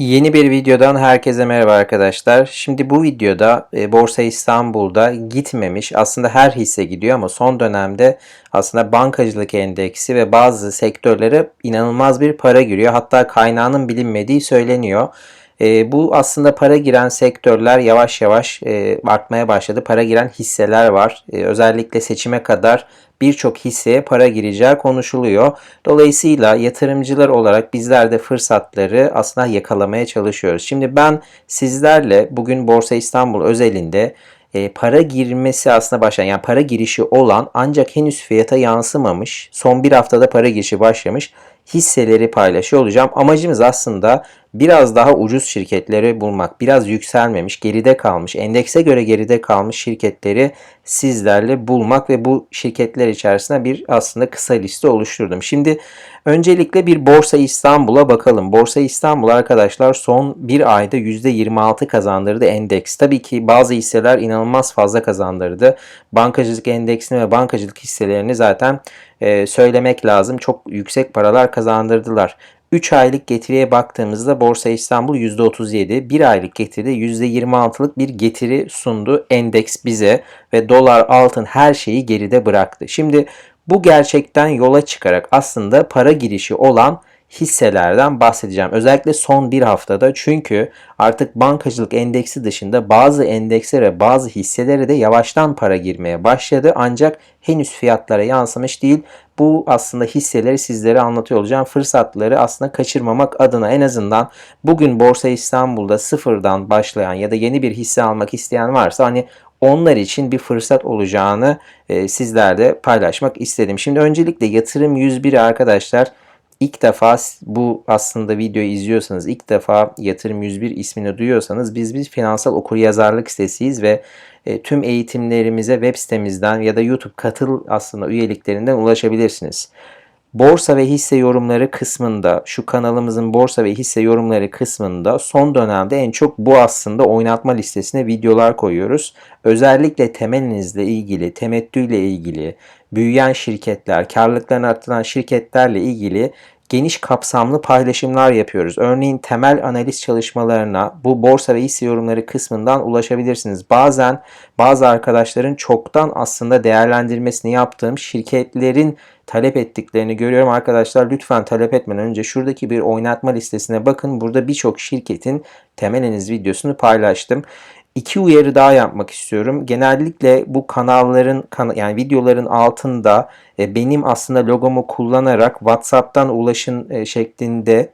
Yeni bir videodan herkese merhaba arkadaşlar. Şimdi bu videoda e, Borsa İstanbul'da gitmemiş aslında her hisse gidiyor ama son dönemde aslında bankacılık endeksi ve bazı sektörlere inanılmaz bir para giriyor. Hatta kaynağının bilinmediği söyleniyor. E, bu aslında para giren sektörler yavaş yavaş e, artmaya başladı. Para giren hisseler var. E, özellikle seçime kadar birçok hisseye para gireceği konuşuluyor. Dolayısıyla yatırımcılar olarak bizler de fırsatları aslında yakalamaya çalışıyoruz. Şimdi ben sizlerle bugün Borsa İstanbul özelinde e, para girmesi aslında başlayan yani para girişi olan ancak henüz fiyata yansımamış son bir haftada para girişi başlamış hisseleri paylaşıyor olacağım. Amacımız aslında biraz daha ucuz şirketleri bulmak, biraz yükselmemiş, geride kalmış, endekse göre geride kalmış şirketleri sizlerle bulmak ve bu şirketler içerisinde bir aslında kısa liste oluşturdum. Şimdi öncelikle bir Borsa İstanbul'a bakalım. Borsa İstanbul arkadaşlar son bir ayda %26 kazandırdı endeks. Tabii ki bazı hisseler inanılmaz fazla kazandırdı. Bankacılık endeksini ve bankacılık hisselerini zaten e, söylemek lazım. Çok yüksek paralar kazandırdılar. 3 aylık getiriye baktığımızda Borsa İstanbul %37, 1 aylık getiride %26'lık bir getiri sundu endeks bize ve dolar, altın her şeyi geride bıraktı. Şimdi bu gerçekten yola çıkarak aslında para girişi olan hisselerden bahsedeceğim. Özellikle son bir haftada çünkü artık bankacılık endeksi dışında bazı endekslere bazı hisselere de yavaştan para girmeye başladı. Ancak henüz fiyatlara yansımış değil. Bu aslında hisseleri sizlere anlatıyor olacağım. Fırsatları aslında kaçırmamak adına en azından bugün Borsa İstanbul'da sıfırdan başlayan ya da yeni bir hisse almak isteyen varsa hani onlar için bir fırsat olacağını e, sizlerle paylaşmak istedim. Şimdi öncelikle yatırım 101 arkadaşlar ilk defa bu aslında videoyu izliyorsanız, ilk defa Yatırım 101 ismini duyuyorsanız biz bir finansal okuryazarlık sitesiyiz ve e, tüm eğitimlerimize web sitemizden ya da YouTube katıl aslında üyeliklerinden ulaşabilirsiniz. Borsa ve hisse yorumları kısmında şu kanalımızın borsa ve hisse yorumları kısmında son dönemde en çok bu aslında oynatma listesine videolar koyuyoruz. Özellikle temelinizle ilgili, temettüyle ilgili, büyüyen şirketler, karlılıklarını arttıran şirketlerle ilgili geniş kapsamlı paylaşımlar yapıyoruz. Örneğin temel analiz çalışmalarına bu borsa ve hisse yorumları kısmından ulaşabilirsiniz. Bazen bazı arkadaşların çoktan aslında değerlendirmesini yaptığım şirketlerin talep ettiklerini görüyorum. Arkadaşlar lütfen talep etmeden önce şuradaki bir oynatma listesine bakın. Burada birçok şirketin temel analiz videosunu paylaştım iki uyarı daha yapmak istiyorum. Genellikle bu kanalların yani videoların altında e, benim aslında logomu kullanarak WhatsApp'tan ulaşın e, şeklinde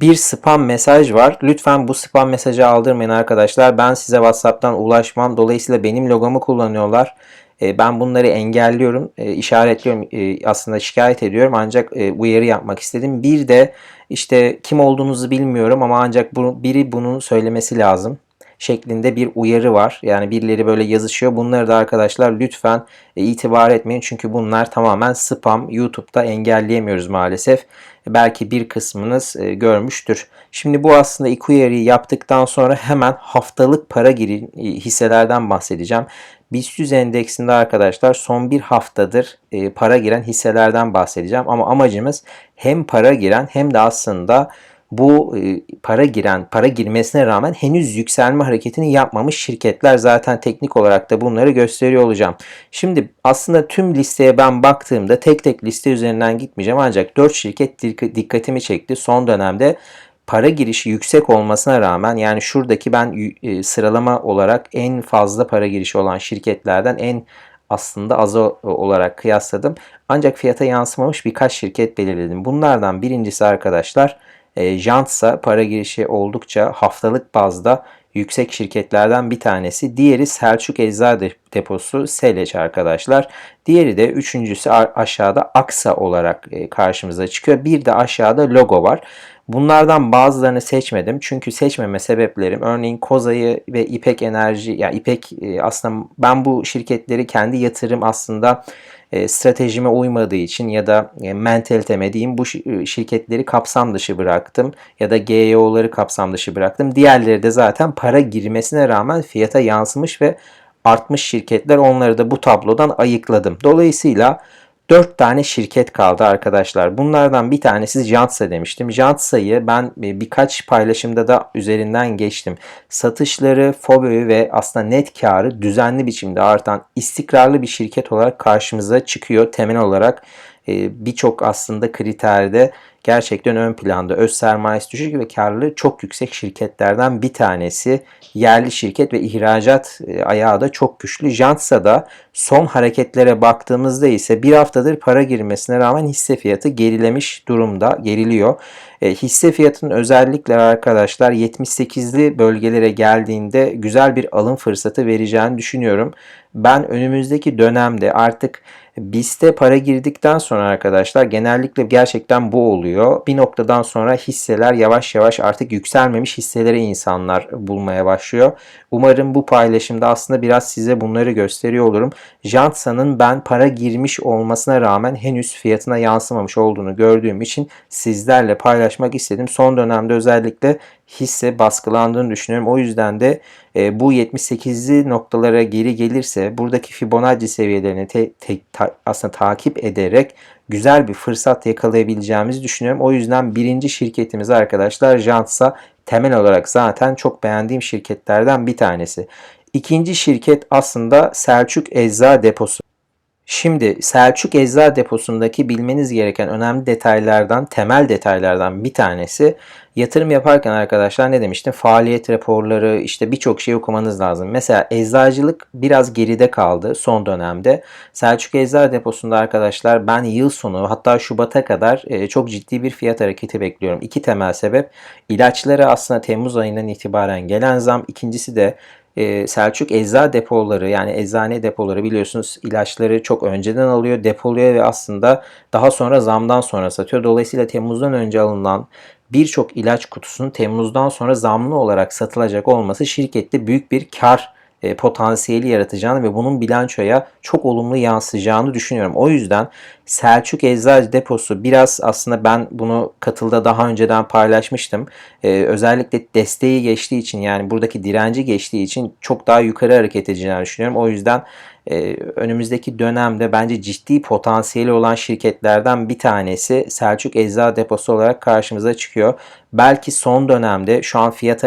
bir spam mesaj var. Lütfen bu spam mesajı aldırmayın arkadaşlar. Ben size WhatsApp'tan ulaşmam. Dolayısıyla benim logomu kullanıyorlar. E, ben bunları engelliyorum, işaretliyorum, aslında şikayet ediyorum ancak uyarı yapmak istedim. Bir de işte kim olduğunuzu bilmiyorum ama ancak biri bunu söylemesi lazım şeklinde bir uyarı var. Yani birileri böyle yazışıyor. Bunları da arkadaşlar lütfen e, itibar etmeyin. Çünkü bunlar tamamen spam. YouTube'da engelleyemiyoruz maalesef. Belki bir kısmınız e, görmüştür. Şimdi bu aslında ilk uyarıyı yaptıktan sonra hemen haftalık para giri e, hisselerden bahsedeceğim. BIST 100 endeksinde arkadaşlar son bir haftadır para giren hisselerden bahsedeceğim. Ama amacımız hem para giren hem de aslında bu e, para giren, para girmesine rağmen henüz yükselme hareketini yapmamış şirketler zaten teknik olarak da bunları gösteriyor olacağım. Şimdi aslında tüm listeye ben baktığımda tek tek liste üzerinden gitmeyeceğim ancak 4 şirket dikkatimi çekti. Son dönemde para girişi yüksek olmasına rağmen yani şuradaki ben e, sıralama olarak en fazla para girişi olan şirketlerden en aslında az olarak kıyasladım. Ancak fiyata yansımamış birkaç şirket belirledim. Bunlardan birincisi arkadaşlar e, para girişi oldukça haftalık bazda yüksek şirketlerden bir tanesi. Diğeri Selçuk Eczane Deposu Seleç arkadaşlar. Diğeri de üçüncüsü aşağıda Aksa olarak e, karşımıza çıkıyor. Bir de aşağıda logo var. Bunlardan bazılarını seçmedim. Çünkü seçmeme sebeplerim örneğin Koza'yı ve İpek Enerji ya yani İpek e, aslında ben bu şirketleri kendi yatırım aslında e, stratejime uymadığı için ya da e, mentaliteme diyeyim bu e, şirketleri kapsam dışı bıraktım ya da GEO'ları kapsam dışı bıraktım. Diğerleri de zaten para girmesine rağmen fiyata yansımış ve artmış şirketler onları da bu tablodan ayıkladım. Dolayısıyla 4 tane şirket kaldı arkadaşlar. Bunlardan bir tanesi Jantsa demiştim. Jantsa'yı ben e, birkaç paylaşımda da üzerinden geçtim. Satışları, FOBÖ'yü ve aslında net karı düzenli biçimde artan istikrarlı bir şirket olarak karşımıza çıkıyor. Temel olarak birçok aslında kriterde gerçekten ön planda. Öz sermayesi düşük ve karlılığı çok yüksek şirketlerden bir tanesi. Yerli şirket ve ihracat e, ayağı da çok güçlü. Jantsa'da son hareketlere baktığımızda ise bir haftadır para girmesine rağmen hisse fiyatı gerilemiş durumda, geriliyor. E, hisse fiyatının özellikle arkadaşlar 78'li bölgelere geldiğinde güzel bir alım fırsatı vereceğini düşünüyorum. Ben önümüzdeki dönemde artık BIST'e para girdikten sonra arkadaşlar genellikle gerçekten bu oluyor. Bir noktadan sonra hisseler yavaş yavaş artık yükselmemiş hisseleri insanlar bulmaya başlıyor. Umarım bu paylaşımda aslında biraz size bunları gösteriyor olurum. Jantsa'nın ben para girmiş olmasına rağmen henüz fiyatına yansımamış olduğunu gördüğüm için sizlerle paylaşmak istedim. Son dönemde özellikle hisse baskılandığını düşünüyorum. O yüzden de e, bu 78'li noktalara geri gelirse buradaki Fibonacci seviyelerini te, te, ta, aslında takip ederek güzel bir fırsat yakalayabileceğimizi düşünüyorum. O yüzden birinci şirketimiz arkadaşlar Jantsa temel olarak zaten çok beğendiğim şirketlerden bir tanesi. İkinci şirket aslında Selçuk Ecza Deposu. Şimdi Selçuk Ecza Deposu'ndaki bilmeniz gereken önemli detaylardan, temel detaylardan bir tanesi yatırım yaparken arkadaşlar ne demiştim? Faaliyet raporları, işte birçok şey okumanız lazım. Mesela eczacılık biraz geride kaldı son dönemde. Selçuk Ecza Deposu'nda arkadaşlar ben yıl sonu hatta Şubat'a kadar e, çok ciddi bir fiyat hareketi bekliyorum. İki temel sebep. ilaçlara aslında Temmuz ayından itibaren gelen zam. İkincisi de e, Selçuk ecza depoları yani eczane depoları biliyorsunuz ilaçları çok önceden alıyor, depoluyor ve aslında daha sonra zamdan sonra satıyor. Dolayısıyla Temmuz'dan önce alınan birçok ilaç kutusunun Temmuz'dan sonra zamlı olarak satılacak olması şirkette büyük bir kar e, potansiyeli yaratacağını ve bunun bilançoya çok olumlu yansıyacağını düşünüyorum. O yüzden Selçuk Eczacı Deposu biraz aslında ben bunu katılda daha önceden paylaşmıştım. Ee, özellikle desteği geçtiği için yani buradaki direnci geçtiği için çok daha yukarı hareket edeceğini düşünüyorum. O yüzden e, önümüzdeki dönemde bence ciddi potansiyeli olan şirketlerden bir tanesi Selçuk Eczacı Deposu olarak karşımıza çıkıyor. Belki son dönemde şu an fiyat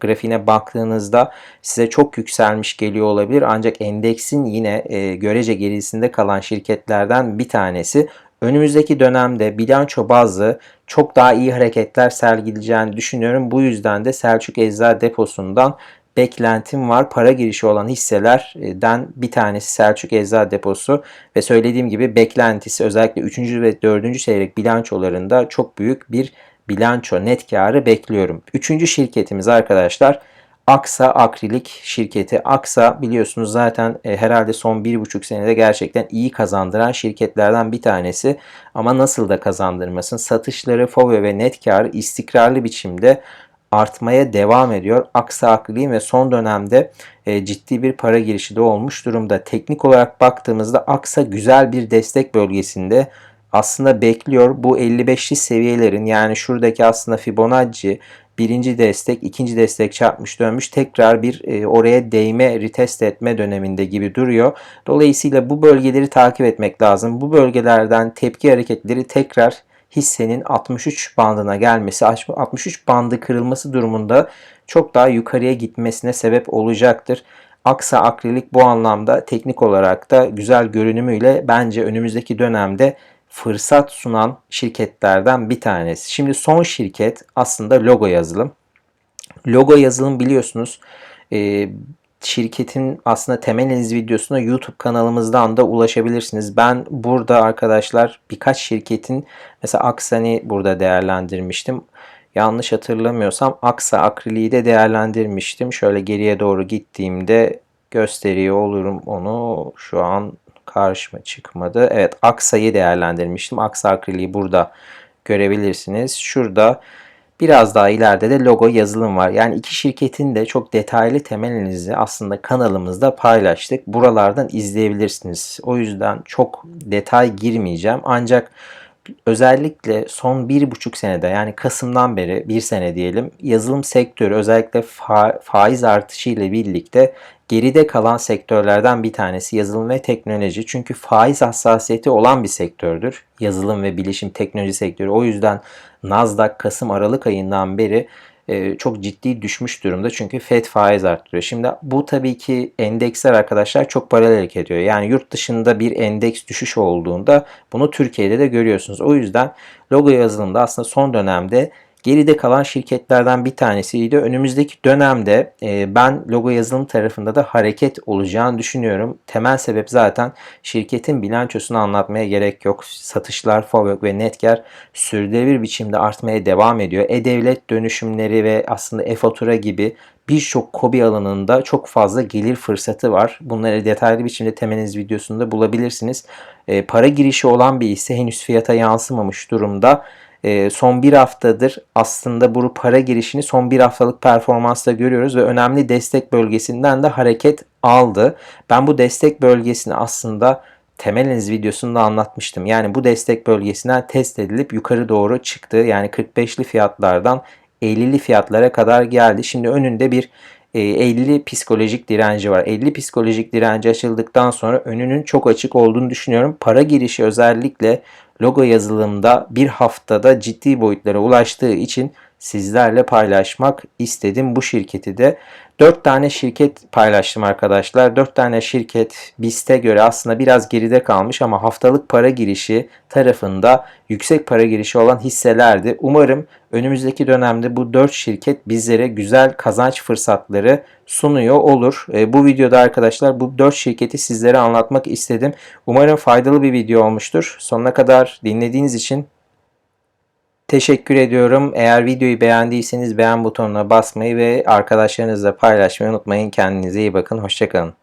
grafiğine baktığınızda size çok yükselmiş geliyor olabilir. Ancak endeksin yine e, görece gerisinde kalan şirketlerden bir tanesi. Önümüzdeki dönemde bilanço bazlı çok daha iyi hareketler sergileyeceğini düşünüyorum. Bu yüzden de Selçuk Eczacı Deposu'ndan beklentim var. Para girişi olan hisselerden bir tanesi Selçuk Eczacı Deposu ve söylediğim gibi beklentisi özellikle 3. ve 4. çeyrek bilançolarında çok büyük bir bilanço net karı bekliyorum. Üçüncü şirketimiz arkadaşlar Aksa Akrilik şirketi. Aksa biliyorsunuz zaten e, herhalde son bir buçuk senede gerçekten iyi kazandıran şirketlerden bir tanesi. Ama nasıl da kazandırmasın? Satışları, FOVE ve net karı istikrarlı biçimde artmaya devam ediyor. Aksa Akrilik'in ve son dönemde e, ciddi bir para girişi de olmuş durumda. Teknik olarak baktığımızda Aksa güzel bir destek bölgesinde aslında bekliyor. Bu 55'li seviyelerin yani şuradaki aslında Fibonacci birinci destek, ikinci destek çarpmış dönmüş tekrar bir e, oraya değme, retest etme döneminde gibi duruyor. Dolayısıyla bu bölgeleri takip etmek lazım. Bu bölgelerden tepki hareketleri tekrar hissenin 63 bandına gelmesi, 63 bandı kırılması durumunda çok daha yukarıya gitmesine sebep olacaktır. Aksa Akrilik bu anlamda teknik olarak da güzel görünümüyle bence önümüzdeki dönemde fırsat sunan şirketlerden bir tanesi. Şimdi son şirket aslında logo yazılım. Logo yazılım biliyorsunuz şirketin aslında temel analiz videosuna YouTube kanalımızdan da ulaşabilirsiniz. Ben burada arkadaşlar birkaç şirketin mesela Aksani burada değerlendirmiştim. Yanlış hatırlamıyorsam Aksa Akrili'yi de değerlendirmiştim. Şöyle geriye doğru gittiğimde gösteriyor olurum onu. Şu an karşıma çıkmadı. Evet Aksa'yı değerlendirmiştim. Aksa akriliği burada görebilirsiniz. Şurada biraz daha ileride de logo yazılım var. Yani iki şirketin de çok detaylı temel analizi aslında kanalımızda paylaştık. Buralardan izleyebilirsiniz. O yüzden çok detay girmeyeceğim. Ancak özellikle son bir buçuk senede yani Kasım'dan beri bir sene diyelim yazılım sektörü özellikle fa- faiz artışı ile birlikte geride kalan sektörlerden bir tanesi yazılım ve teknoloji. Çünkü faiz hassasiyeti olan bir sektördür. Yazılım ve bilişim teknoloji sektörü. O yüzden Nasdaq Kasım Aralık ayından beri e, çok ciddi düşmüş durumda. Çünkü FED faiz arttırıyor. Şimdi bu tabii ki endeksler arkadaşlar çok paralel ediyor. Yani yurt dışında bir endeks düşüş olduğunda bunu Türkiye'de de görüyorsunuz. O yüzden logo yazılımda aslında son dönemde geride kalan şirketlerden bir tanesiydi. Önümüzdeki dönemde e, ben logo yazılım tarafında da hareket olacağını düşünüyorum. Temel sebep zaten şirketin bilançosunu anlatmaya gerek yok. Satışlar, FOVÖK ve Netger sürdürülebilir biçimde artmaya devam ediyor. E-Devlet dönüşümleri ve aslında e-fatura gibi birçok kobi alanında çok fazla gelir fırsatı var. Bunları detaylı biçimde temeniz videosunda bulabilirsiniz. E, para girişi olan bir hisse henüz fiyata yansımamış durumda e, son bir haftadır aslında bu para girişini son bir haftalık performansla görüyoruz ve önemli destek bölgesinden de hareket aldı. Ben bu destek bölgesini aslında temel analiz videosunda anlatmıştım. Yani bu destek bölgesinden test edilip yukarı doğru çıktı. Yani 45'li fiyatlardan 50'li fiyatlara kadar geldi. Şimdi önünde bir 50 e, psikolojik direnci var. 50 psikolojik direnci açıldıktan sonra önünün çok açık olduğunu düşünüyorum. Para girişi özellikle logo yazılımda bir haftada ciddi boyutlara ulaştığı için sizlerle paylaşmak istedim bu şirketi de. 4 tane şirket paylaştım arkadaşlar. 4 tane şirket BIST'e göre aslında biraz geride kalmış ama haftalık para girişi tarafında yüksek para girişi olan hisselerdi. Umarım önümüzdeki dönemde bu 4 şirket bizlere güzel kazanç fırsatları sunuyor olur. E, bu videoda arkadaşlar bu 4 şirketi sizlere anlatmak istedim. Umarım faydalı bir video olmuştur. Sonuna kadar dinlediğiniz için Teşekkür ediyorum. Eğer videoyu beğendiyseniz beğen butonuna basmayı ve arkadaşlarınızla paylaşmayı unutmayın. Kendinize iyi bakın. Hoşçakalın.